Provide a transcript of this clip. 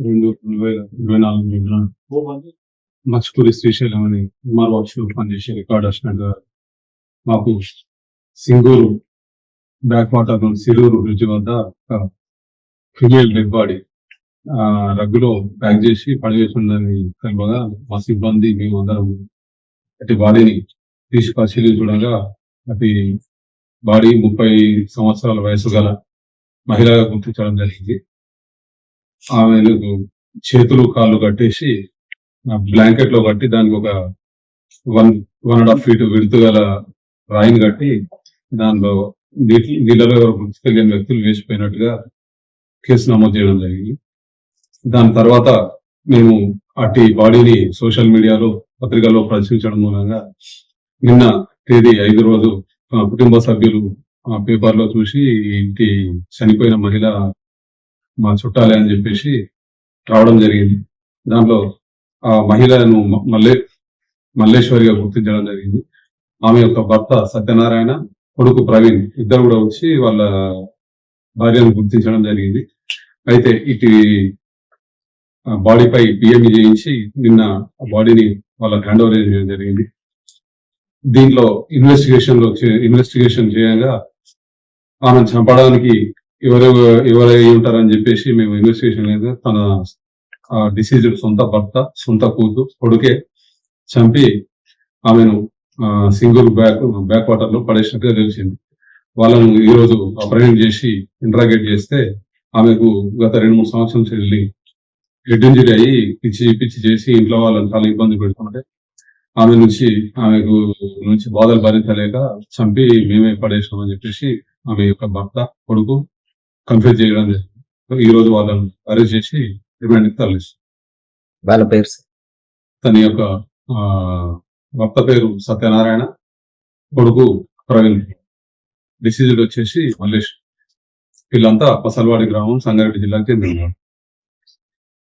ఇరవై నాలుగు మీద మచ్కూరి శ్రీశైలం అని ఎంఆర్ వర్క్స్లో పనిచేసే రికార్డ్ అసిస్టెంట్గా మాకు Singur back water Sirur bridge వద్ద ఫిమేల్ డెడ్ బాడీ రగ్గులో ప్యాక్ చేసి పడివేసి ఉందని తెలియగా మా సిబ్బంది మేము అందరం అటు బాడీని తీసి పరిశీలించడంగా అటు బాడీ ముప్పై సంవత్సరాల వయసు గల మహిళగా గుర్తించడం జరిగింది. ఆమెకు చేతులు కాళ్ళు కట్టేసి బ్లాంకెట్లో కట్టి దానికి ఒక one one and half feet విడుతు గల రాయిని కట్టి దానిలో నీటి నీళ్ళలో తెలియని వ్యక్తులు వేసిపోయినట్టుగా కేసు నమోదు చేయడం జరిగింది. దాని తర్వాత మేము అట్టి బాడీని సోషల్ మీడియాలో పత్రికల్లో ప్రదర్శించడం మూలంగా నిన్న తేదీ ఐదు రోజు ఆ, కుటుంబ సభ్యులు ఆ పేపర్లో చూసి ఇంటి చనిపోయిన మహిళ మా చుట్టాలే అని చెప్పేసి రావడం జరిగింది. దాంట్లో ఆ మహిళను మల్లే మల్లేశ్వరిగా గుర్తించడం జరిగింది. ఆమె యొక్క భర్త సత్యనారాయణ కొడుకు ప్రవీణ్ ఇద్దరు కూడా వచ్చి వాళ్ళ భార్యను గుర్తించడం జరిగింది. అయితే ఇటు బాడీపై పిఎంఈ చేయించి నిన్న బాడీని వాళ్ళ హ్యాండ్ ఓవర్ చేయడం జరిగింది. దీంట్లో ఇన్వెస్టిగేషన్లో ఇన్వెస్టిగేషన్ చేయగా ఆమెను చంపడానికి ఎవరెవరు ఎవరై ఉంటారని చెప్పేసి మేము ఇన్వెస్టిగేషన్ లేదు తన డిసీజ్డ్ సొంత భర్త సొంత కూతు కొడుకే చంపి ఆమెను సింగిల్ బ్యాక్ బ్యాక్ వాటర్లో పడేసినట్టుగా తెలిసింది. వాళ్ళను ఈ రోజు అప్రహెండ్ చేసి ఇంట్రాగేట్ చేస్తే ఆమెకు గత రెండు మూడు సంవత్సరం వెళ్ళి హెడ్ ఇంజరీ అయ్యి పిచ్చి పిచ్చి చేసి ఇంట్లో వాళ్ళని చాలా ఇబ్బంది పెడుతుంటే ఆమె నుంచి ఆమెకు నుంచి బాధలు భరించలేక చంపి మేమే పడేసామని చెప్పేసి ఆమె యొక్క భర్త కొడుకు కన్ఫ్యూజ్ చేయడం జరిగింది ఈ రోజు వాళ్ళని అరెస్ట్ చేసి రిమాండ్కి తరలిస్తాం వాళ్ళ పేరు తన యొక్క భర్త పేరు సత్యనారాయణ కొడుకు ప్రవీణ్. డిసీజుడ్ వచ్చేసి మల్లేష్. వీళ్ళంతా పసల్వాడి గ్రామం సంగారెడ్డి జిల్లాకి చెందిన